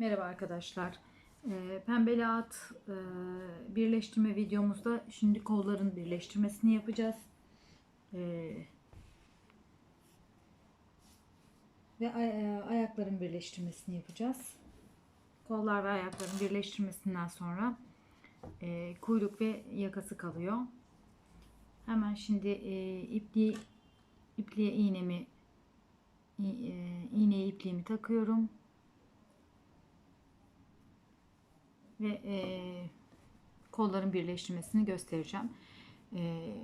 Merhaba arkadaşlar. Ee, Pembeli at e, birleştirme videomuzda şimdi kolların birleştirmesini yapacağız. Ee, ve e, ayakların birleştirmesini yapacağız. Kollar ve ayakların birleştirmesinden sonra e, kuyruk ve yakası kalıyor. Hemen şimdi ipliği ipliğe iğnemi iğneye ipliğimi takıyorum. Ve e, kolların birleştirmesini göstereceğim. E,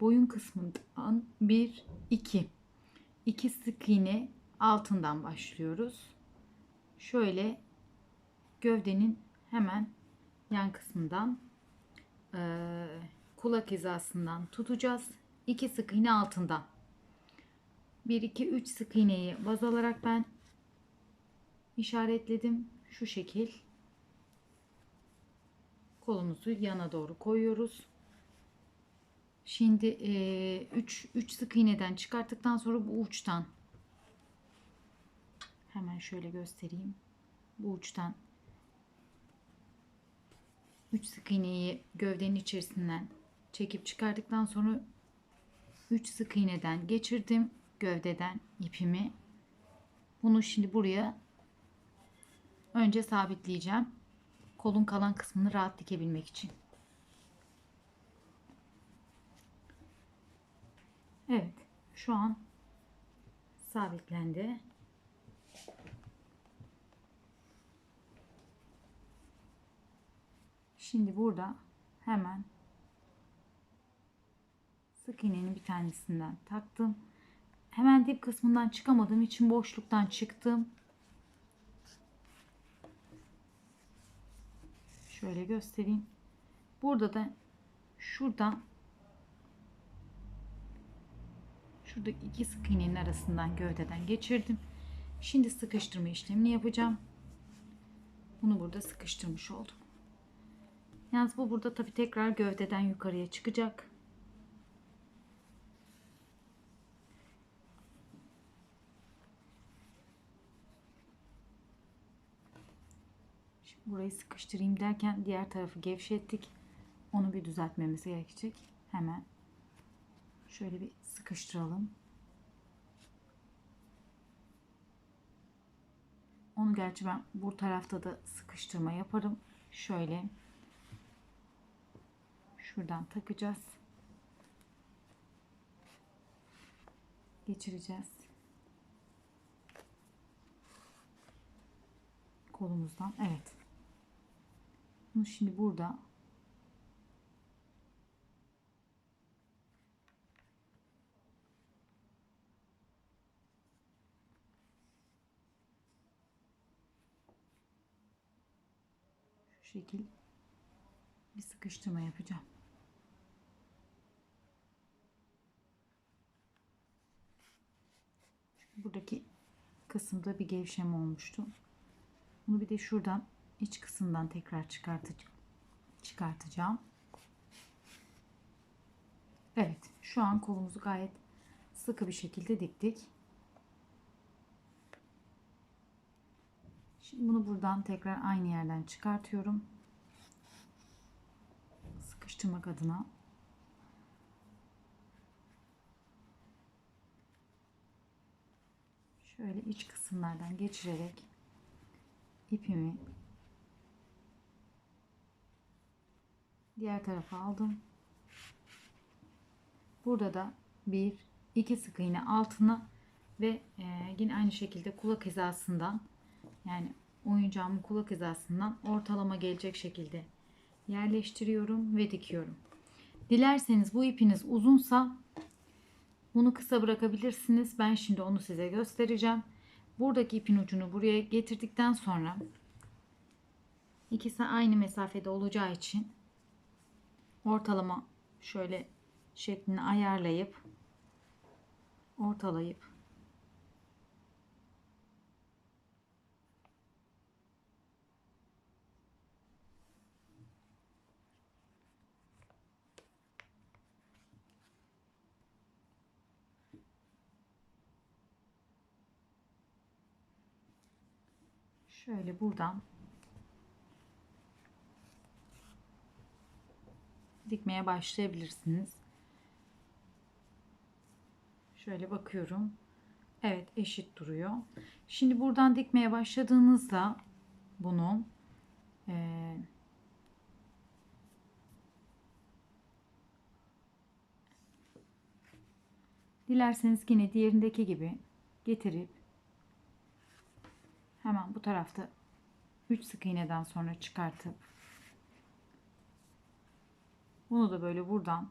boyun kısmından 1 2 2 sık iğne altından başlıyoruz. Şöyle gövdenin hemen yan kısmından e, kulak hizasından tutacağız. 2 sık iğne altından. 1 2 3 sık iğneyi baz alarak ben işaretledim. Şu şekil kolumuzu yana doğru koyuyoruz. Şimdi 3 3 sık iğneden çıkarttıktan sonra bu uçtan hemen şöyle göstereyim. Bu uçtan 3 sık iğneyi gövdenin içerisinden çekip çıkardıktan sonra 3 sık iğneden geçirdim gövdeden ipimi. Bunu şimdi buraya önce sabitleyeceğim kolun kalan kısmını rahat dikebilmek için. Evet, şu an sabitlendi. Şimdi burada hemen sık iğnenin bir tanesinden taktım. Hemen dip kısmından çıkamadığım için boşluktan çıktım. Şöyle göstereyim. Burada da şuradan şurada iki sık iğnenin arasından gövdeden geçirdim. Şimdi sıkıştırma işlemini yapacağım. Bunu burada sıkıştırmış oldum. Yalnız bu burada tabi tekrar gövdeden yukarıya çıkacak. Burayı sıkıştırayım derken diğer tarafı gevşettik. Onu bir düzeltmemiz gerekecek. Hemen şöyle bir sıkıştıralım. Onu gerçi ben bu tarafta da sıkıştırma yaparım. Şöyle şuradan takacağız. Geçireceğiz. Kolumuzdan. Evet. Bunu şimdi burada şu şekil bir sıkıştırma yapacağım. Buradaki kısımda bir gevşeme olmuştu. Bunu bir de şuradan iç kısımdan tekrar çıkartacağım. Çıkartacağım. Evet, şu an kolumuzu gayet sıkı bir şekilde diktik. Şimdi bunu buradan tekrar aynı yerden çıkartıyorum. Sıkıştırmak adına. Şöyle iç kısımlardan geçirerek ipimi diğer tarafa aldım. Burada da bir iki sık iğne altına ve e, yine aynı şekilde kulak hizasından yani oyuncağımın kulak hizasından ortalama gelecek şekilde yerleştiriyorum ve dikiyorum. Dilerseniz bu ipiniz uzunsa bunu kısa bırakabilirsiniz. Ben şimdi onu size göstereceğim. Buradaki ipin ucunu buraya getirdikten sonra ikisi aynı mesafede olacağı için ortalama şöyle şeklini ayarlayıp ortalayıp. Şöyle buradan dikmeye başlayabilirsiniz. Şöyle bakıyorum. Evet eşit duruyor. Şimdi buradan dikmeye başladığınızda bunu eee Dilerseniz yine diğerindeki gibi getirip hemen bu tarafta 3 sık iğneden sonra çıkartıp bunu da böyle buradan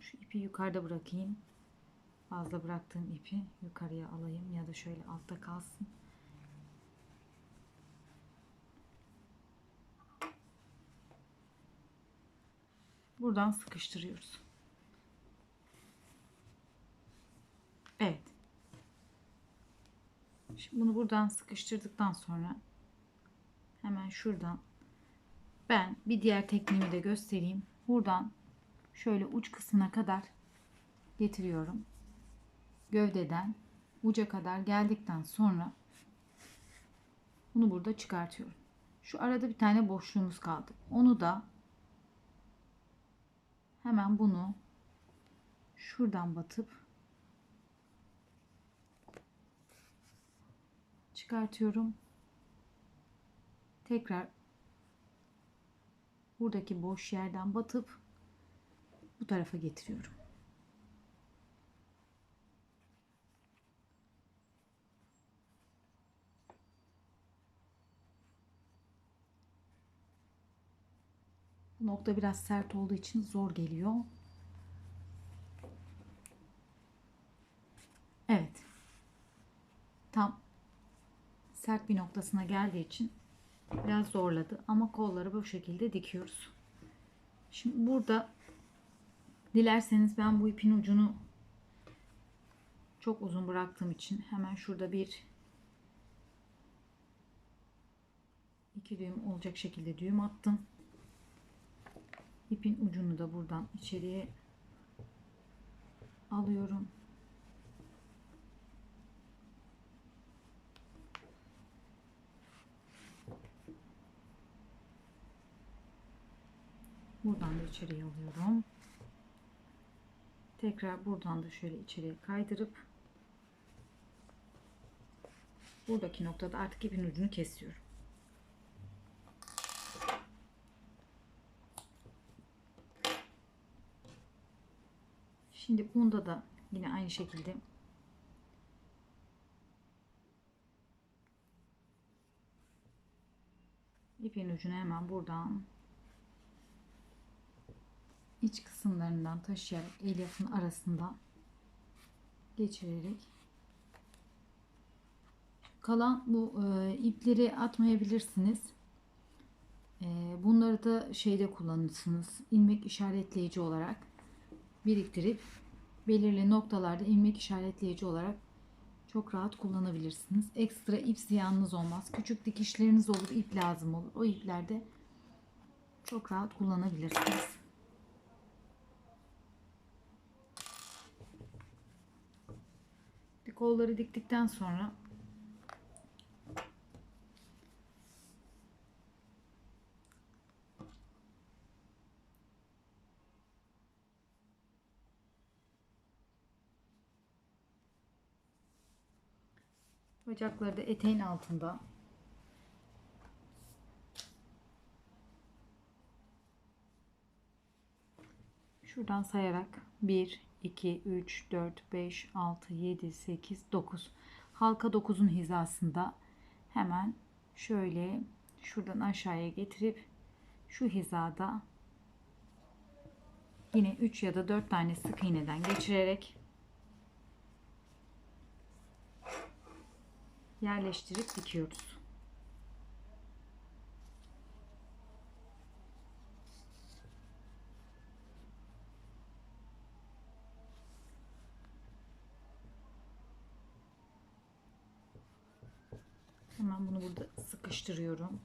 şu ipi yukarıda bırakayım. Fazla bıraktığım ipi yukarıya alayım ya da şöyle altta kalsın. buradan sıkıştırıyoruz. Evet. Şimdi bunu buradan sıkıştırdıktan sonra hemen şuradan ben bir diğer tekniğimi de göstereyim. Buradan şöyle uç kısmına kadar getiriyorum. Gövdeden uca kadar geldikten sonra bunu burada çıkartıyorum. Şu arada bir tane boşluğumuz kaldı. Onu da hemen bunu şuradan batıp çıkartıyorum. Tekrar buradaki boş yerden batıp bu tarafa getiriyorum. Bu nokta biraz sert olduğu için zor geliyor. Evet. Tam sert bir noktasına geldiği için biraz zorladı ama kolları bu şekilde dikiyoruz. Şimdi burada dilerseniz ben bu ipin ucunu çok uzun bıraktığım için hemen şurada bir iki düğüm olacak şekilde düğüm attım. İpin ucunu da buradan içeriye alıyorum. Buradan da içeriye alıyorum. Tekrar buradan da şöyle içeriye kaydırıp buradaki noktada artık ipin ucunu kesiyorum. Şimdi bunda da yine aynı şekilde ipin ucunu hemen buradan iç kısımlarından taşıyarak elyafın arasında geçirerek kalan bu e, ipleri atmayabilirsiniz. E, bunları da şeyde kullanırsınız. ilmek işaretleyici olarak biriktirip belirli noktalarda ilmek işaretleyici olarak çok rahat kullanabilirsiniz. Ekstra ip ziyanınız olmaz. Küçük dikişleriniz olur, ip lazım olur. O iplerde çok rahat kullanabilirsiniz. Kolları diktikten sonra Bacakları da eteğin altında. Şuradan sayarak 1, 2, 3, 4, 5, 6, 7, 8, 9. Halka 9'un hizasında hemen şöyle şuradan aşağıya getirip şu hizada yine 3 ya da 4 tane sık iğneden geçirerek yerleştirip dikiyoruz. Hemen bunu burada sıkıştırıyorum.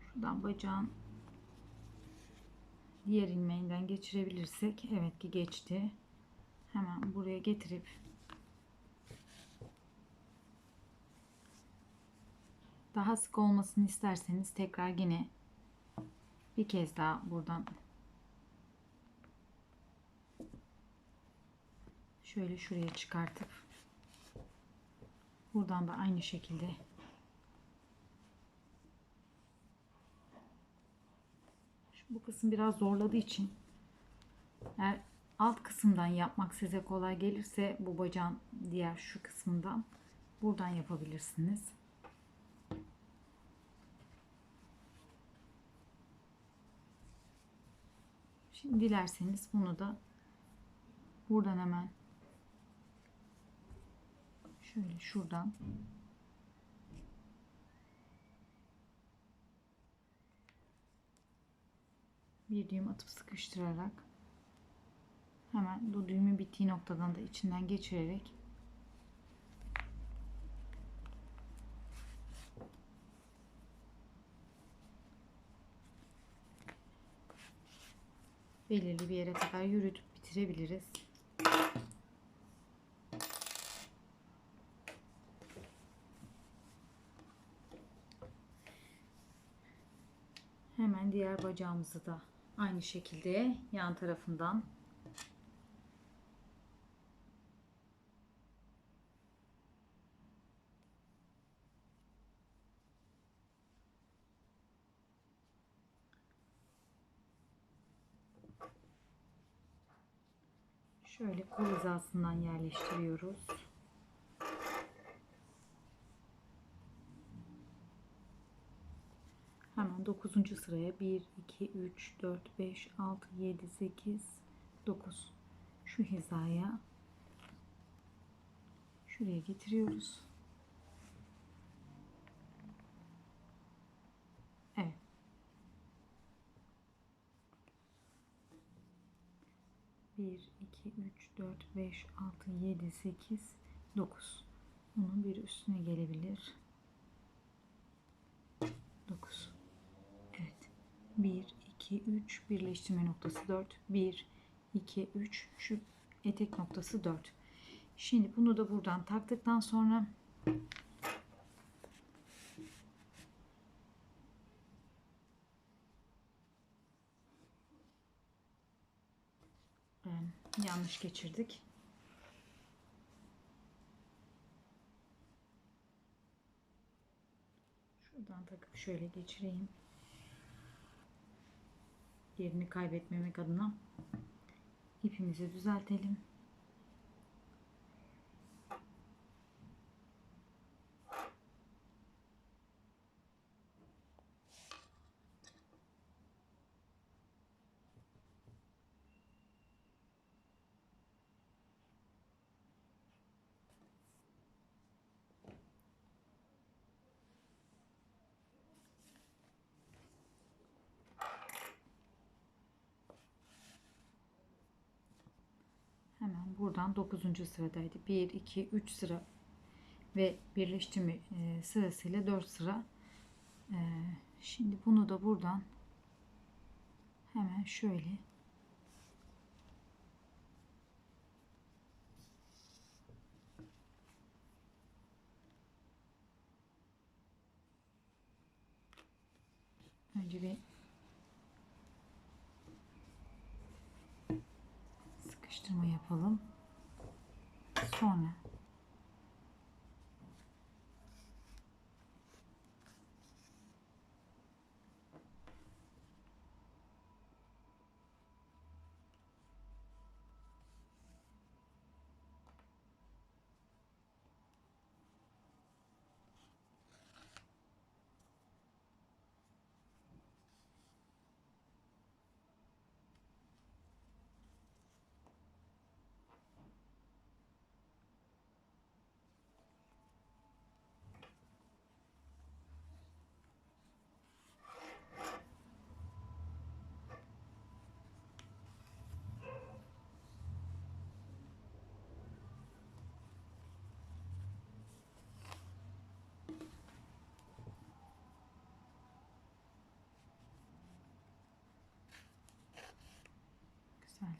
Şuradan bacağın diğer ilmeğinden geçirebilirsek evet ki geçti. Hemen buraya getirip daha sık olmasını isterseniz tekrar yine bir kez daha buradan şöyle şuraya çıkartıp buradan da aynı şekilde bu kısım biraz zorladığı için eğer alt kısımdan yapmak size kolay gelirse bu bacağın diğer şu kısmından buradan yapabilirsiniz. Şimdi dilerseniz bunu da buradan hemen şöyle şuradan bir düğüm atıp sıkıştırarak hemen bu düğümün bittiği noktadan da içinden geçirerek belirli bir yere kadar yürütüp bitirebiliriz. Hemen diğer bacağımızı da aynı şekilde yan tarafından şöyle kol hizasından yerleştiriyoruz. Hemen 9. sıraya 1, 2, 3, 4, 5, 6, 7, 8, 9. Şu hizaya şuraya getiriyoruz. Evet. Bir, iki, üç, dört, beş, altı, yedi, sekiz, dokuz. Bunun bir üstüne gelebilir. Dokuz. Evet. 1, 2, 3 birleştirme noktası 4. 1, 2, 3 şu etek noktası 4. Şimdi bunu da buradan taktıktan sonra yanlış geçirdik. Şuradan takıp şöyle geçireyim. Yerini kaybetmemek adına ipimizi düzeltelim. Hemen buradan 9. sıradaydı. 1, 2, 3 sıra ve birleştirme e, sırasıyla 4 sıra. E, şimdi bunu da buradan hemen şöyle önce bir sıkıştırma yapalım. Sonra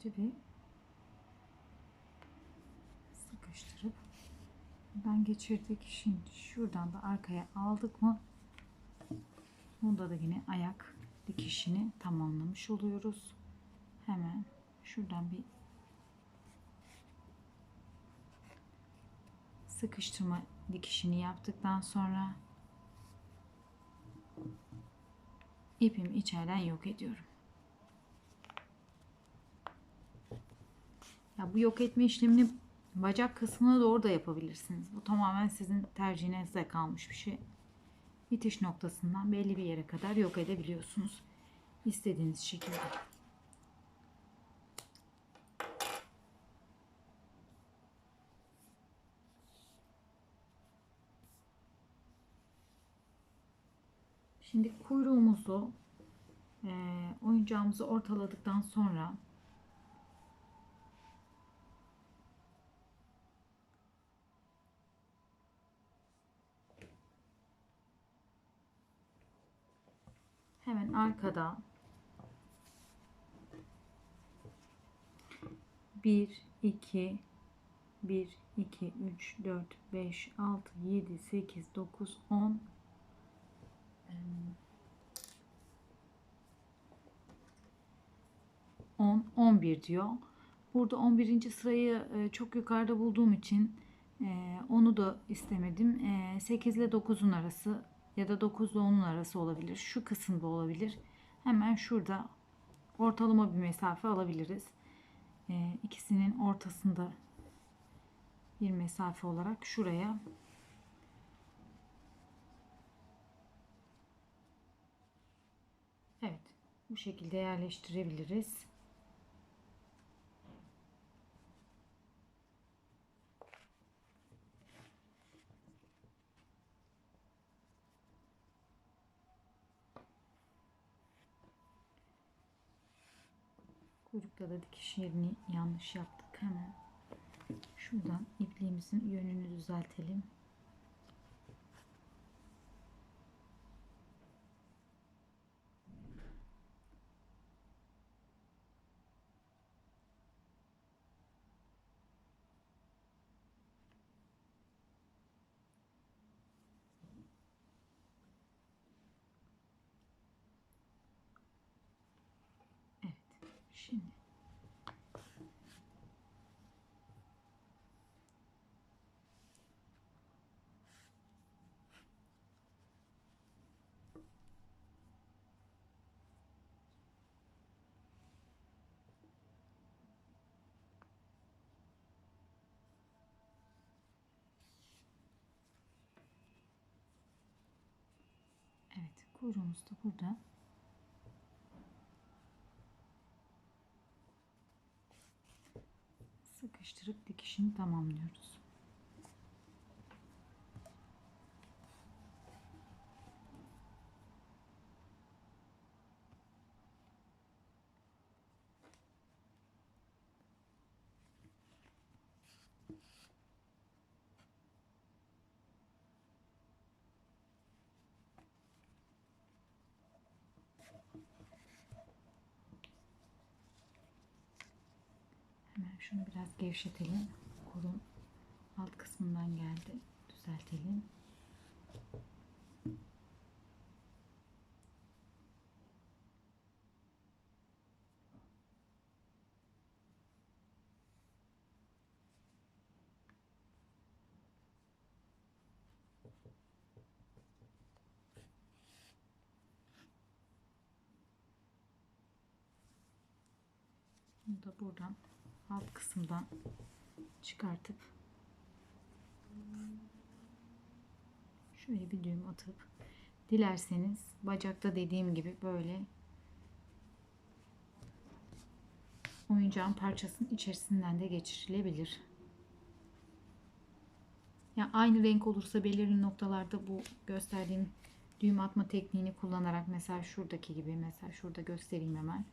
güzelce bir sıkıştırıp buradan geçirdik. Şimdi şuradan da arkaya aldık mı bunda da yine ayak dikişini tamamlamış oluyoruz. Hemen şuradan bir sıkıştırma dikişini yaptıktan sonra ipimi içeriden yok ediyorum. Ya bu yok etme işlemini bacak kısmına doğru da yapabilirsiniz. Bu tamamen sizin tercihinize kalmış bir şey. Bitiş noktasından belli bir yere kadar yok edebiliyorsunuz. İstediğiniz şekilde. Şimdi kuyruğumuzu e, oyuncağımızı ortaladıktan sonra hemen arkada bir iki bir iki üç dört beş altı yedi sekiz dokuz on 10, 11 diyor. Burada 11. sırayı e, çok yukarıda bulduğum için e, onu da istemedim. 8 ile 9'un arası ya da 9 ile 10'un arası olabilir. Şu kısımda olabilir. Hemen şurada ortalama bir mesafe alabiliriz. E, ikisinin ortasında bir mesafe olarak şuraya Evet, bu şekilde yerleştirebiliriz. Kuyrukta da dikiş yerini yanlış yaptık. Hemen şuradan ipliğimizin yönünü düzeltelim. Şimdi Evet, kuyruğumuz da burada. Sıkıştırıp dikişini tamamlıyoruz. Hemen şunu biraz gevşetelim. Kolun alt kısmından geldi. Düzeltelim. Bunu da buradan kısımdan çıkartıp şöyle bir düğüm atıp dilerseniz bacakta dediğim gibi böyle oyuncağın parçasının içerisinden de geçirilebilir. Ya aynı renk olursa belirli noktalarda bu gösterdiğim düğüm atma tekniğini kullanarak mesela şuradaki gibi mesela şurada göstereyim hemen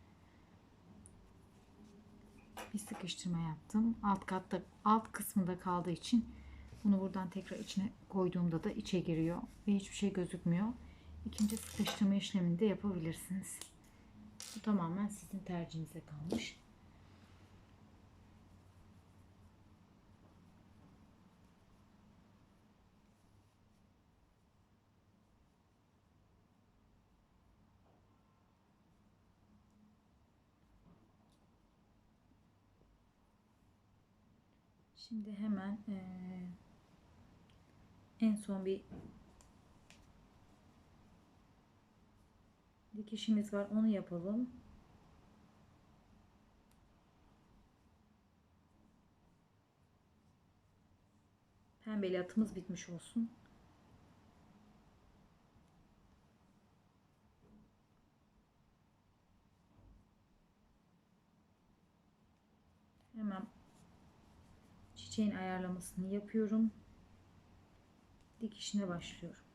bir sıkıştırma yaptım. Alt katta alt kısmında kaldığı için bunu buradan tekrar içine koyduğumda da içe giriyor ve hiçbir şey gözükmüyor. İkinci sıkıştırma işlemini de yapabilirsiniz. Bu tamamen sizin tercihinize kalmış. Şimdi hemen eee, en son bir dikişimiz var. Onu yapalım. Pembeli atımız bitmiş olsun. Hemen çiçeğin ayarlamasını yapıyorum. Dikişine başlıyorum.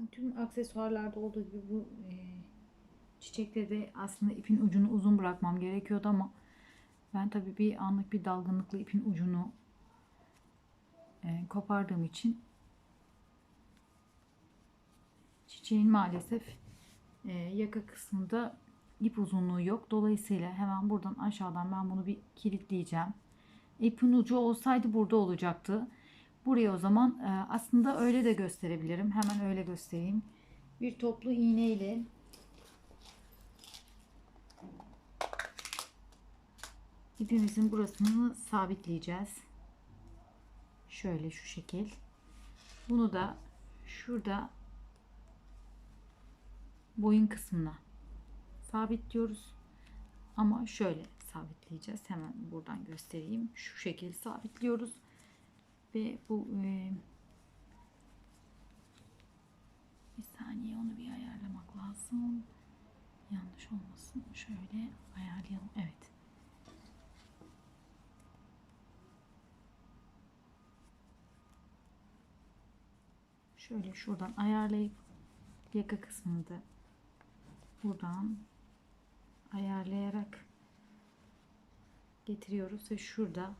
Şimdi tüm aksesuarlarda olduğu gibi bu e, çiçekte de aslında ipin ucunu uzun bırakmam gerekiyordu ama ben tabii bir anlık bir dalgınlıkla ipin ucunu e, kopardığım için çiçeğin maalesef e, yaka kısmında ip uzunluğu yok. Dolayısıyla hemen buradan aşağıdan ben bunu bir kilitleyeceğim. İpin ucu olsaydı burada olacaktı. Buraya o zaman e, aslında öyle de gösterebilirim. Hemen öyle göstereyim. Bir toplu iğne ile ipimizin burasını sabitleyeceğiz. Şöyle şu şekil. Bunu da şurada boyun kısmına sabitliyoruz. Ama şöyle sabitleyeceğiz. Hemen buradan göstereyim. Şu şekil sabitliyoruz. Ve bu e, bir saniye onu bir ayarlamak lazım. Yanlış olmasın. Şöyle ayarlayalım. Evet. Şöyle şuradan ayarlayıp yaka kısmını da buradan ayarlayarak getiriyoruz ve şurada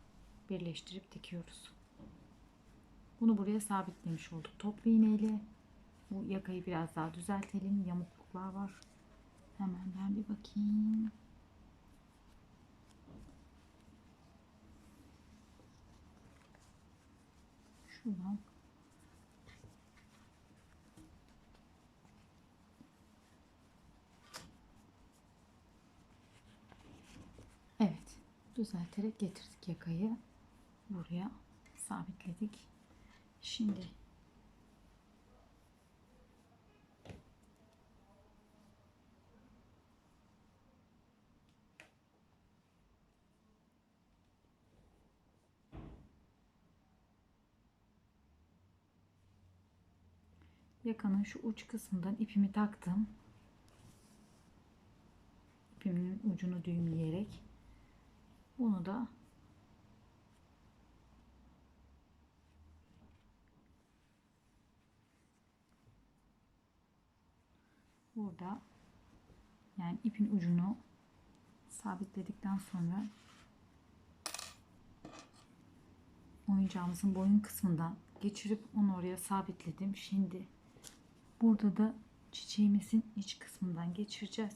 birleştirip dikiyoruz. Bunu buraya sabitlemiş olduk. Toplu iğneyle bu yakayı biraz daha düzeltelim. Yamukluklar var. Hemen ben bir bakayım. Şuradan Evet. Düzelterek getirdik yakayı. Buraya sabitledik. Şimdi yakanın şu uç kısmından ipimi taktım. İpimin ucunu düğümleyerek bunu da burada yani ipin ucunu sabitledikten sonra oyuncağımızın boyun kısmından geçirip onu oraya sabitledim. Şimdi burada da çiçeğimizin iç kısmından geçireceğiz.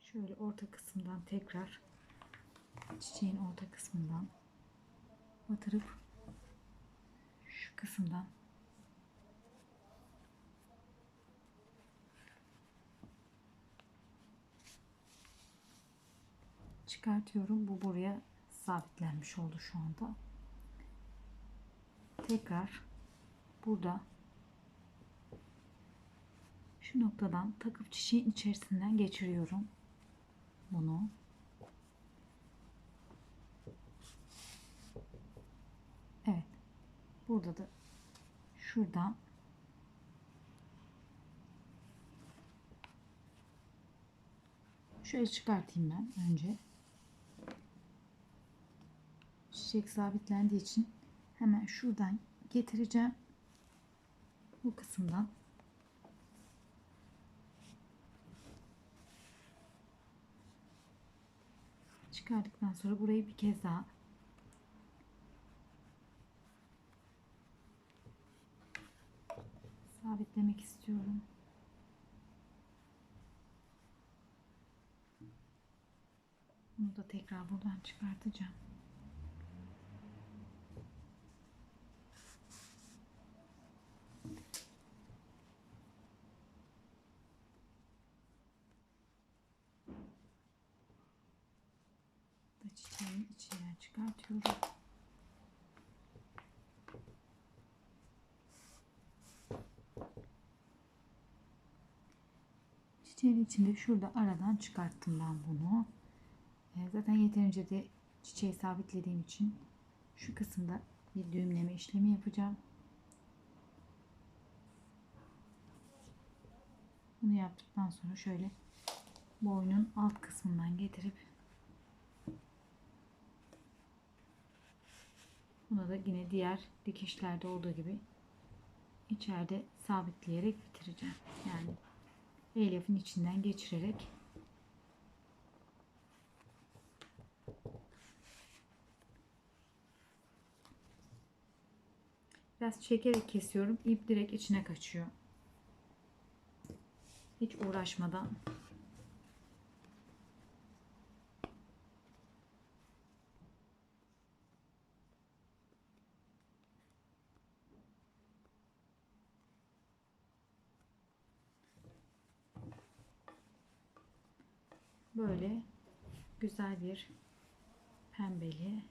Şöyle orta kısımdan tekrar çiçeğin orta kısmından batırıp kısımdan çıkartıyorum. Bu buraya sabitlenmiş oldu şu anda. Tekrar burada şu noktadan takıp çiçeğin içerisinden geçiriyorum bunu. Evet. Burada da şuradan şöyle çıkartayım ben önce. Çiçek sabitlendiği için hemen şuradan getireceğim. Bu kısımdan çıkardıktan sonra burayı bir kez daha sabitlemek istiyorum. Bunu da tekrar buradan çıkartacağım. da çiçeğin içinden çıkartıyorum. Çiçeğin içinde şurada aradan çıkarttım ben bunu. E, zaten yeterince de çiçeği sabitlediğim için şu kısımda bir düğümleme işlemi yapacağım. Bunu yaptıktan sonra şöyle boynun alt kısmından getirip Buna da yine diğer dikişlerde olduğu gibi içeride sabitleyerek bitireceğim. Yani elyafın içinden geçirerek biraz çekerek kesiyorum. İp direkt içine kaçıyor. Hiç uğraşmadan böyle güzel bir pembeli